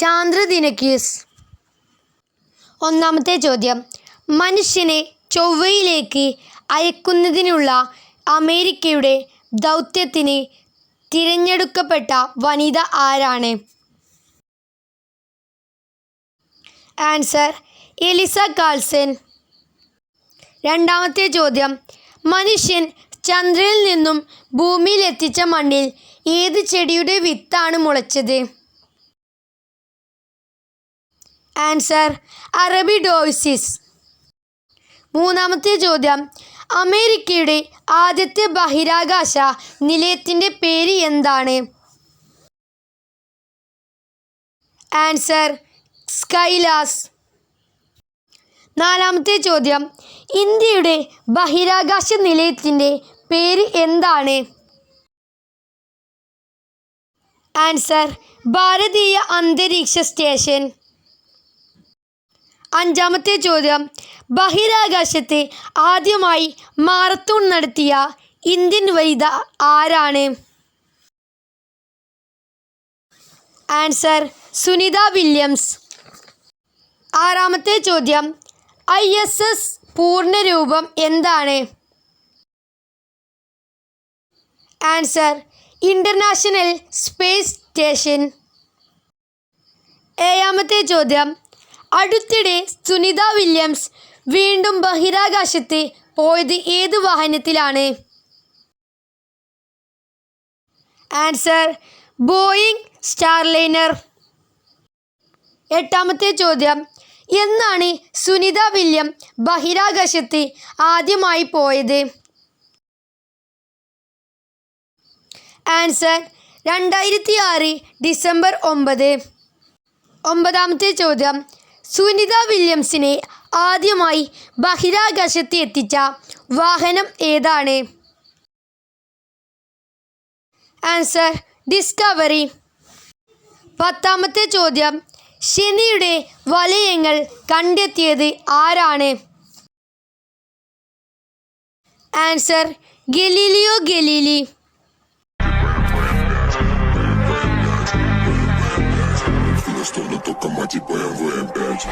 ചാന്ദ്രദിന quiz. ഒന്നാമത്തെ ചോദ്യം. മനുഷ്യനെ ചൊവ്വയിലേക്ക് അയക്കുന്നതിനുള്ള അമേരിക്കയുടെ ദൗത്യത്തിന് തിരഞ്ഞെടുക്കപ്പെട്ട വനിത ആരാണ്? ആൻസർ എലിസ കാൾസൻ രണ്ടാമത്തെ ചോദ്യം. മനുഷ്യൻ ചന്ദ്രനിൽ നിന്നും ഭൂമിയിൽ എത്തിച്ച മണ്ണിൽ ഏത് ചെടിയുടെ വിത്താണ് മുളച്ചത്? ആൻസർ അറബിഡോസിസ് മൂന്നാമത്തെ ചോദ്യം അമേരിക്കയുടെ ആദ്യത്തെ ബഹിരാകാശ നിലയത്തിന്റെ പേര് എന്താണ്? ആൻസർ സ്കൈലാസ് നാലാമത്തെ ചോദ്യം ഇന്ത്യയുടെ ബഹിരാകാശ നിലയത്തിന്റെ പേര് എന്താണ്? ആൻസർ ഭാരതീയ അന്തരീക്ഷ സ്റ്റേഷൻ. അഞ്ചാമത്തെ ചോദ്യം. ബഹിരാകാശത്ത് ആദ്യമായി മാറത്തോൺ നടത്തിയ ഇന്ത്യൻ വനിത ആരാണ്? Answer Sunita Williams. ആറാമത്തെ ചോദ്യം. ഐ എസ് എസ് പൂർണരൂപം എന്താണ്? Answer international space station. ഏഴാമത്തെ ചോദ്യം. അടുത്തിടെ സുനിത വില്യംസ് വീണ്ടും ബഹിരാകാശത്ത് പോയത് ഏത് വാഹനത്തിലാണ്? Answer Boeing Starliner. എട്ടാമത്തെ ചോദ്യം എന്നാണ് സുനിത വില്യം ബഹിരാകാശത്ത് ആദ്യമായി പോയത്? ആൻസർ രണ്ടായിരത്തി ആറ് ഡിസംബർ ഒമ്പത്. ഒമ്പതാമത്തെ ചോദ്യം സുനിത വില്യംസിനെ ആദ്യമായി ബഹിരാകാശത്ത് എത്തിച്ച വാഹനം ഏതാണ്? Answer Discovery. പത്താമത്തെ ചോദ്യം ശനിയുടെ വലയങ്ങൾ കണ്ടെത്തിയത് ആരാണ്? Answer Galileo Galilei сторону, только мать и BMW M5